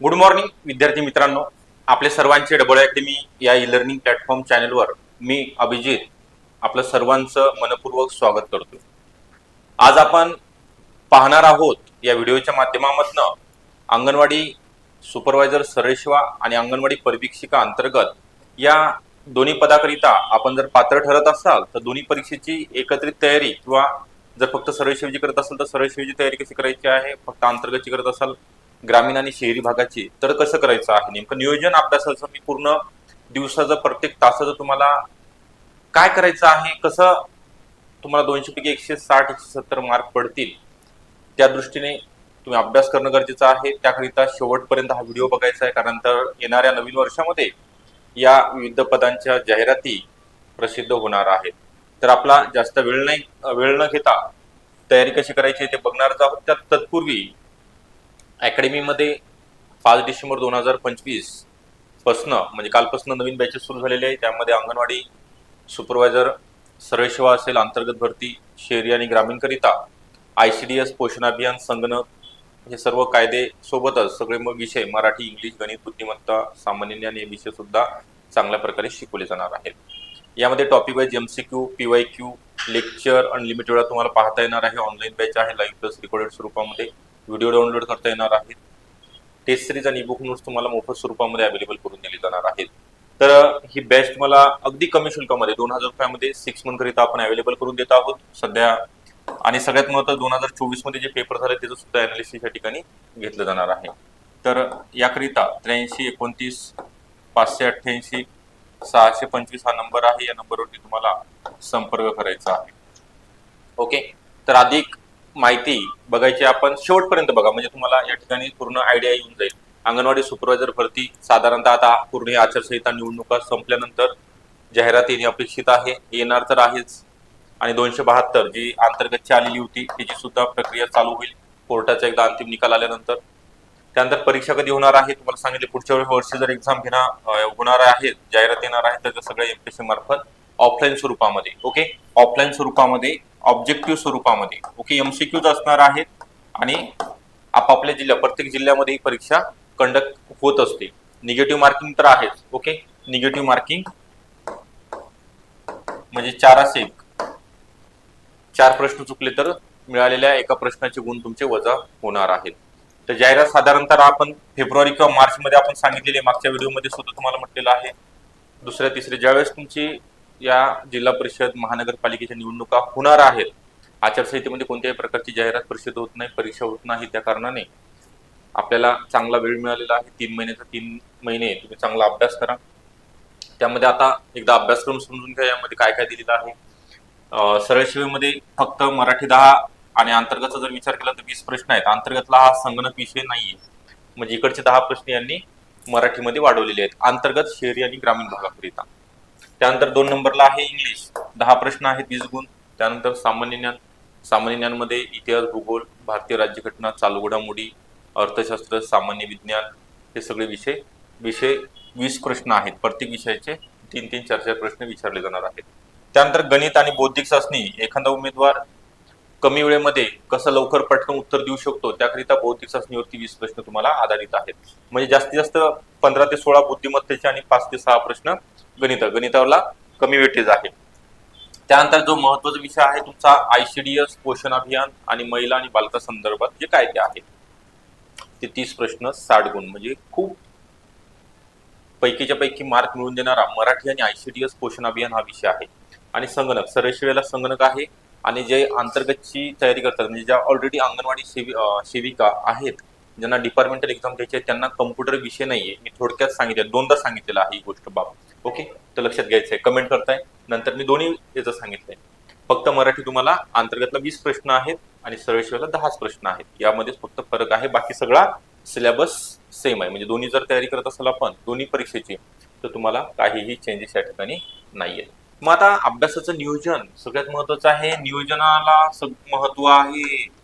Good morning विद्यार्थी मित्रांनो. आपल्या सर्वांचे डबल अकॅडमी या ई लर्निंग प्लॅटफॉर्म चॅनलवर मी अभिजित आपलं सर्वांचं मनपूर्वक स्वागत करतो. आज आपण पाहणार आहोत या व्हिडिओच्या माध्यमामधनं अंगणवाडी सुपरवायझर सरेशवा आणि अंगणवाडी परिवीक्षिका अंतर्गत या दोन्ही पदाकरिता आपण जर पात्र ठरत असाल तर दोन्ही परीक्षेची एकत्रित तयारी किंवा जर फक्त सरळशिवजी करत असाल तर सरळशिवची तयारी कशी करायची आहे? फक्त अंतर्गतची करत असाल ग्रामीण आणि शहरी भागाची तर कसं करायचं आहे नेमकं? नियोजन अभ्यासाचं मी पूर्ण दिवसाचं प्रत्येक तासाचं तुम्हाला काय करायचं आहे कसं तुम्हाला दोनशे पैकी एकशे साठ एकशे सत्तर मार्क पडतील त्या दृष्टीने तुम्ही अभ्यास करणं गरजेचं आहे. त्याकरिता शेवटपर्यंत हा व्हिडिओ बघायचा आहे कारण तर येणाऱ्या नवीन वर्षामध्ये या विविध पदांच्या जाहिराती प्रसिद्ध होणार आहेत. तर आपला जास्त वेळ नाही वेळ न घेता तयारी कशी करायची ते बघणारच आहोत. त्यात तत्पूर्वी अकॅडमीमध्ये पाच डिसेंबर दोन हजार पंचवीस पासनं म्हणजे कालपासनं नवीन बॅचेस सुरू झालेले आहे त्यामध्ये अंगणवाडी सुपरवायझर सरळ सेवा असेल अंतर्गत भरती शहरी आणि ग्रामीणकरिता आय सी डी एस पोषण अभियान संगणक हे सर्व कायदे सोबतच सगळे मग विषय मराठी इंग्लिश गणित बुद्धिमत्ता सामान्य ज्ञान हे विषय सुद्धा चांगल्या प्रकारे शिकवले जाणार आहेत. यामध्ये topic wise M C Q P Y Q lecture unlimited वेळा तुम्हाला पाहता येणार आहे. ऑनलाईन बॅच आहे लाईव्ह प्लस रेकॉर्डेड स्वरूपामध्ये. व्हिडिओ डाउनलोड करता येणार आहेत. टेस्ट सिरीज आणि बुक नोट्स तुम्हाला मोफत स्वरूपामध्ये अवेलेबल करून दिली जाणार आहेत. तर ही बॅच तुम्हाला अगदी कमी शुल्कामध्ये दोन हजार रुपयामध्ये सिक्स मंथ करिता आपण अवेलेबल करून देत आहोत. सध्या आणि सगळ्यात महत्त्वाचं दोन हजार चोवीसमध्ये जे पेपर झाले त्याचं सुद्धा अनालिसिस या ठिकाणी घेतलं जाणार आहे. तर याकरिता त्र्याऐंशी एकोणतीस पाचशे अठ्ठ्याऐंशी सहाशे पंचवीस हा नंबर आहे. या नंबरवरती तुम्हाला संपर्क करायचा आहे. ओके तर अधिक माहिती बघायची आपण शेवटपर्यंत बघा. म्हणजे तुम्हाला या ठिकाणी पूर्ण आयडिया येऊन जाईल. अंगणवाडी सुपरवायझर भरती साधारणतः आता पूर्ण ही आचारसंहिता निवडणुका संपल्यानंतर जाहिरात येणे अपेक्षित आहे. येणार तर आहेच. आणि दोनशे बहात्तर जी अंतर्गतची आलेली होती त्याची सुद्धा प्रक्रिया चालू होईल. कोर्टाचा एकदा अंतिम निकाल आल्यानंतर. त्यानंतर परीक्षा कधी होणार आहे? तुम्हाला सांगितले पुढच्या वर्षी जर एक्झाम घेणार होणार आहे जाहिरात येणार आहे तर सगळ्या सगळं एमपीएससी मार्फत ऑफलाईन स्वरूपामध्ये. ओके ऑफलाईन स्वरूपामध्ये ऑब्जेक्टिव्ह स्वरूपामध्ये. ओके एमसीक्यूज असणार आहेत आणि आपापल्या जिल्ह्या प्रत्येक जिल्ह्यामध्ये ही परीक्षा कंडक्ट होत असते. निगेटिव्ह मार्किंग तर आहेच ओके? निगेटिव्ह मार्किंग म्हणजे चारास एक चार प्रश्न चुकले तर मिळालेल्या एका प्रश्नाचे गुण तुमचे वजा होणार आहेत. तर जाहिरात साधारणतः आपण फेब्रुवारी किंवा मार्च मध्ये आपण सांगितलेली मागच्या व्हिडिओमध्ये सुद्धा तुम्हाला म्हटलेलं आहे. दुसऱ्या तिसऱ्या ज्यावेळेस तुमची या जिल्हा परिषद महानगरपालिकेच्या निवडणुका होणार आहेत. आचारसंहितेमध्ये कोणत्याही प्रकारची जाहिरात परिषद होत नाही परीक्षा होत नाही त्या कारणाने आपल्याला चांगला वेळ मिळालेला आहे. तीन महिन्याचा तीन महिने तुम्ही चांगला अभ्यास करा. त्यामध्ये आता एकदा अभ्यासक्रम समजून घ्या. यामध्ये काय काय दिलेलं आहे. सरळ सेवेमध्ये फक्त मराठी दहा आणि अंतर्गतचा जर विचार केला तर वीस प्रश्न आहेत. अंतर्गतला हा संगणक विषय नाहीये. म्हणजे इकडचे दहा प्रश्न यांनी मराठीमध्ये वाढवलेले आहेत. अंतर्गत शहरी आणि ग्रामीण भागाकरिता. त्यानंतर दोन नंबरला आहे इंग्लिश. दहा प्रश्न आहेत वीस गुण. त्यानंतर सामान्य ज्ञान. सामान्य ज्ञानमध्ये इतिहास भूगोल भारतीय राज्यघटना चालू घडामोडी अर्थशास्त्र सामान्य विज्ञान हे सगळे विषय विषय वीस प्रश्न आहेत. प्रत्येक विषयाचे तीन तीन चार चार प्रश्न विचारले जाणार आहेत. त्यानंतर गणित आणि बौद्धिक चाचणी. एखादा उमेदवार कमी वेळेमध्ये कसं लवकर पटकन उत्तर देऊ शकतो त्याकरिता बौद्धिक चाचणीवरती वीस प्रश्न तुम्हाला आधारित आहेत. म्हणजे जास्तीत जास्त पंधरा ते सोळा बुद्धिमत्तेचे आणि पाच ते सहा प्रश्न गणित गणितावरला कमी वेटेज आहे. त्यानंतर जो महत्त्वाचा विषय आहे तुमचा आयसीडीएस पोषण अभियान आणि महिला आणि बालका संदर्भात जे कायदे आहेत ते तीस प्रश्न साठ गुण. म्हणजे खूप पैकीच्या पैकी मार्क मिळवून देणारा मराठी आणि आयसीडीएस पोषण अभियान हा विषय आहे. आणि संगणक सरळ संगणक आहे आणि जे अंतर्गतची तयारी करतात म्हणजे ज्या ऑलरेडी अंगणवाडी सेवि सेविका आहेत ज्यांना डिपार्टमेंटल एक्झाम द्यायची आहे त्यांना कम्प्युटर विषय नाहीये. मी थोडक्यात सांगितलं दोनदा सांगितलेलं आहे ही गोष्ट बाब ओके तर लक्षात घ्यायचं आहे कमेंट करताय. नंतर मी दोन्ही याचं सांगितलंय. फक्त मराठी तुम्हाला अंतर्गतला वीस प्रश्न आहेत आणि सरळ दहाच प्रश्न आहेत. यामध्येच फक्त फरक आहे. बाकी सगळा सिलेबस सेम आहे. म्हणजे दोन्ही जर तयारी करत असाल आपण दोन्ही परीक्षेची तर तुम्हाला काहीही चेंजेस या ठिकाणी नाहीये मग आता अभ्यासाचं नियोजन सगळ्यात महत्वाचं आहे. नियोजनाला सग- महत्त्व आहे.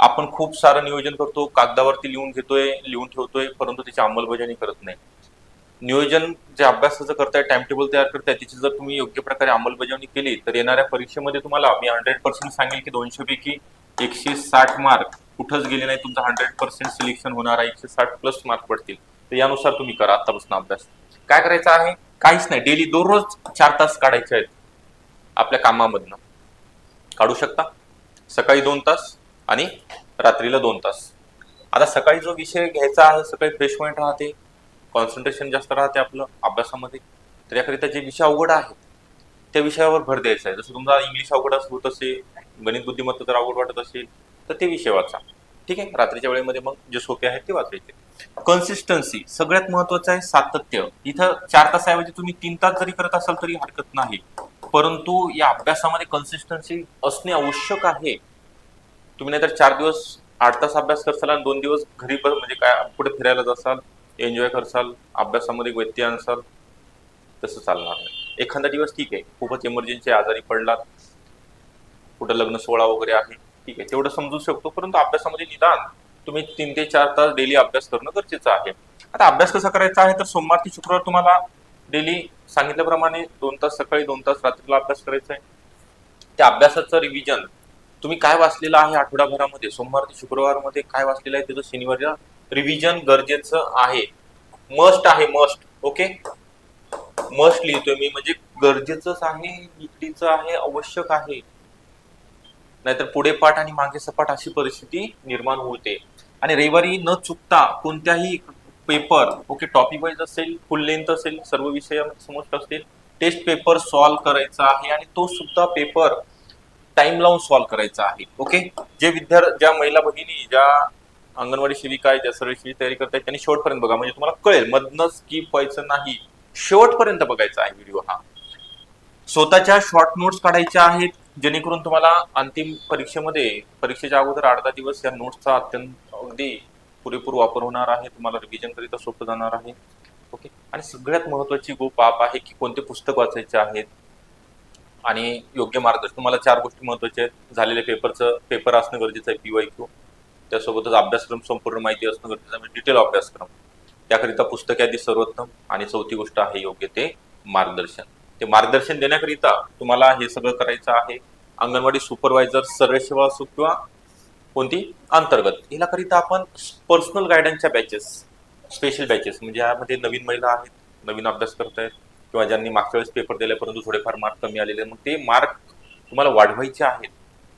आपण खूप सारं नियोजन करतो कागदावरती लिहून घेतोय लिहून ठेवतोय परंतु त्याची अंमलबजावणी करत नाही. नियोजन जे अभ्यासाचं करताय टाइम टेबल तयार करताय त्याची जर तुम्ही योग्य प्रकारे अंमलबजावणी केली तर येणाऱ्या परीक्षेमध्ये तुम्हाला मी हंड्रेड पर्सेंट सांगेल की दोनशे पैकी एकशे साठ मार्क कुठंच गेले नाही तुमचं हंड्रेड पर्सेंट सिलेक्शन होणार आहे एकशे साठ प्लस मार्क पडतील. तर यानुसार तुम्ही करा आतापासून अभ्यास. काय करायचं आहे? काहीच नाही. डेली दररोज चार तास काढायचे आहेत आपल्या कामामधनं. काढू शकता? सकाळी दोन तास आणि रात्रीला दोन तास. आता सकाळी जो विषय घ्यायचा आहे सकाळी फ्रेश माइंड राहते कॉन्सन्ट्रेशन जास्त राहते आपलं अभ्यासामध्ये. तर याकरिता जे विषय अवघड आहेत त्या विषयावर भर द्यायचा आहे. जसं तुमचा इंग्लिश अवघड होत असेल गणित बुद्धिमत्ता जर अवघड वाटत असेल तर ते विषय वाचा. ठीक आहे? रात्रीच्या वेळेमध्ये मग जे सोपे आहेत ते वाचायचे कन्सिस्टन्सी सगळ्यात महत्वाचं आहे सातत्य. इथं चार तासाऐवजी तुम्ही तीन तास जरी करत असाल तरी हरकत नाही. परंतु या अभ्यासामध्ये कन्सिस्टन्सी असणे आवश्यक आहे. तुम्ही नाहीतर चार दिवस आठ तास अभ्यास करसाल आणि दोन दिवस घरी पण म्हणजे काय कुठे फिरायला जासाल एन्जॉय करसाल अभ्यासामध्ये व्यत्यय आणसाल तसं चालणार नाही. एखादा दिवस ठीक आहे खूपच इमर्जन्सी आजारी पडलात कुठं लग्न सोहळा वगैरे आहे ठीक आहे तेवढं समजू शकतो परंतु अभ्यासामध्ये निदान तुम्ही तीन ते चार तास डेली अभ्यास करणं गरजेचं आहे. आता अभ्यास कसा करायचा आहे तर सोमवार ते शुक्रवार तुम्हाला डेली सांगितल्याप्रमाणे दोन तास सकाळी दोन तास रात्रीला अभ्यास करायचा आहे. त्या अभ्यासाचं रिव्हिजन तुम्ही काय वाचलेलं आहे आठवडाभरामध्ये? सोमवार ते शुक्रवारमध्ये काय वाचलेलं आहे त्याचं शनिवारीला रिव्हिजन गरजेचं आहे. मस्ट आहे मस्ट ओके मस्ट लिहितोय मी. म्हणजे गरजेचंच आहे निकडीचं आहे आवश्यक आहे. नाहीतर पुढे पाठ आणि मागे सपाट अशी परिस्थिती निर्माण होते. आणि रविवारी न चुकता कोणत्याही पेपर ओके टॉपिक वाईज असेल फुल लेंथ असेल सर्व विषय समोर असतील टेस्ट पेपर सॉल्व्ह करायचा आहे. आणि तो सुद्धा पेपर टाइम लावून सॉल्व्ह करायचा आहे. ओके जे विद्यार्थी ज्या महिला भगिनी ज्या अंगणवाडी सेविका आहे ज्या सर्व तयारी करतायत त्यांनी शेवटपर्यंत बघा. म्हणजे तुम्हाला कळेल मधनं स्किप व्हायचं नाही शेवटपर्यंत बघायचा आहे व्हिडिओ हा. स्वतःच्या शॉर्ट नोट्स काढायच्या आहेत जेणेकरून तुम्हाला अंतिम परीक्षेमध्ये परीक्षेच्या अगोदर अर्धा दिवस या नोट्सचा अत्यंत अगदी पुरेपूर वापर होणार आहे. तुम्हाला रिव्हिजन करिता सोपं जाणार आहे. ओके आणि सगळ्यात महत्वाची गोप आप आहे की कोणते पुस्तक वाचायचे आहेत आणि योग्य मार्गदर्शन. तुम्हाला चार गोष्टी महत्त्वाच्या आहेत. झालेल्या पेपरचं पेपर असणं गरजेचं आहे पी वाय क्यू त्यासोबतच अभ्यासक्रम संपूर्ण माहिती असणं गरजेचं आहे. म्हणजे डिटेल अभ्यासक्रम. त्याकरिता पुस्तके आधी सर्वोत्तम आणि चौथी गोष्ट आहे योग्य ते मार्गदर्शन. ते मार्गदर्शन देण्याकरिता तुम्हाला हे सगळं करायचं आहे. अंगणवाडी सुपरवायझर सर्व सेवा असो किंवा कोणती अंतर्गत याकरिता आपण पर्सनल गायडन्सच्या बॅचेस स्पेशल बॅचेस म्हणजे यामध्ये नवीन महिला आहेत नवीन अभ्यास करतायत किंवा ज्यांनी मागच्या वेळेस पेपर दिले परंतु थोडेफार मार्क कमी आलेले मग ते मार्क तुम्हाला वाढवायचे आहेत.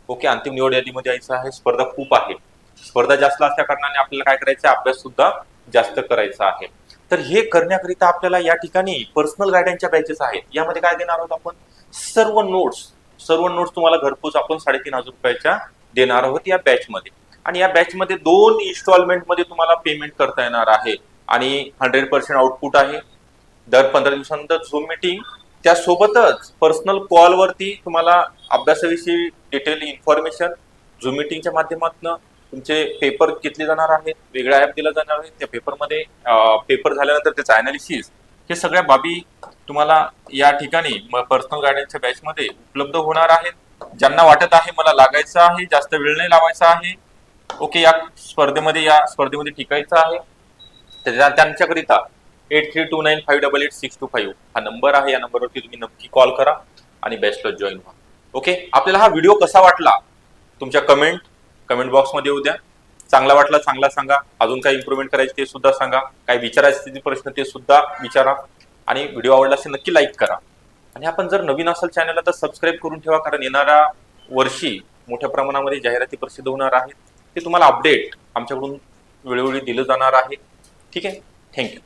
ओके अंतिम निवड यादीमध्ये यायचं आहे. स्पर्धा खूप आहे. स्पर्धा जास्त असल्या कारणाने आपल्याला काय करायचं अभ्यास सुद्धा जास्त करायचा आहे. तर हे करण्याकरिता आपल्याला या ठिकाणी पर्सनल गायडन्सच्या बॅचेस आहेत. यामध्ये काय देणार आहोत आपण? सर्व नोट्स सर्व नोट्स तुम्हाला घरपोच आपण साडेतीन हजार रुपयाच्या देणार आहोत या बॅचमध्ये आणि या बॅचमध्ये दोन इन्स्टॉलमेंटमध्ये तुम्हाला पेमेंट करता येणार आहे. आणि हंड्रेड पर्सेंट आउटपुट आहे. दर पंधरा दिवसानंतर झूम मिटिंग त्यासोबतच पर्सनल कॉलवरती तुम्हाला अभ्यासाविषयी डिटेल इन्फॉर्मेशन झूम मिटिंगच्या माध्यमातून तुमचे पेपर घेतले जाणार आहेत वेगळा ऍप दिला जाणार आहे. त्या पेपरमध्ये पेपर झाल्यानंतर त्याचं अनालिसिस हे सगळ्या बाबी तुम्हाला या ठिकाणी पर्सनल गायडन्सच्या बॅचमध्ये उपलब्ध होणार आहेत. ज्यांना वाटत आहे मला लागायचं आहे जास्त वेळ नाही लावायचा आहे ओके या स्पर्धेमध्ये या स्पर्धेमध्ये टिकायचं आहे. त्यांच्याकरिता eight three two nine five double eight six two five हा नंबर आहे या नंबरवरती तुम्ही नक्की कॉल करा आणि बेस्टला जॉईन व्हा. ओके आपल्याला हा व्हिडिओ कसा वाटला? तुमच्या कमेंट कमेंट बॉक्समध्ये येऊ द्या. चांगला वाटला चांगला सांगा. अजून काय इम्प्रुव्हमेंट करायची ते सुद्धा सांगा. काय विचारायचे प्रश्न ते सुद्धा विचारा. आणि व्हिडिओ आवडला असेल नक्की लाईक करा. आणि आपण जर नवीन असाल चॅनलला तर सबस्क्राईब करून ठेवा कारण येणाऱ्या वर्षी मोठ्या प्रमाणामध्ये जाहिराती प्रसिद्ध होणार आहेत. ते तुम्हाला अपडेट आमच्याकडून वेळोवेळी दिलं जाणार आहे. ठीक आहे? थँक्यू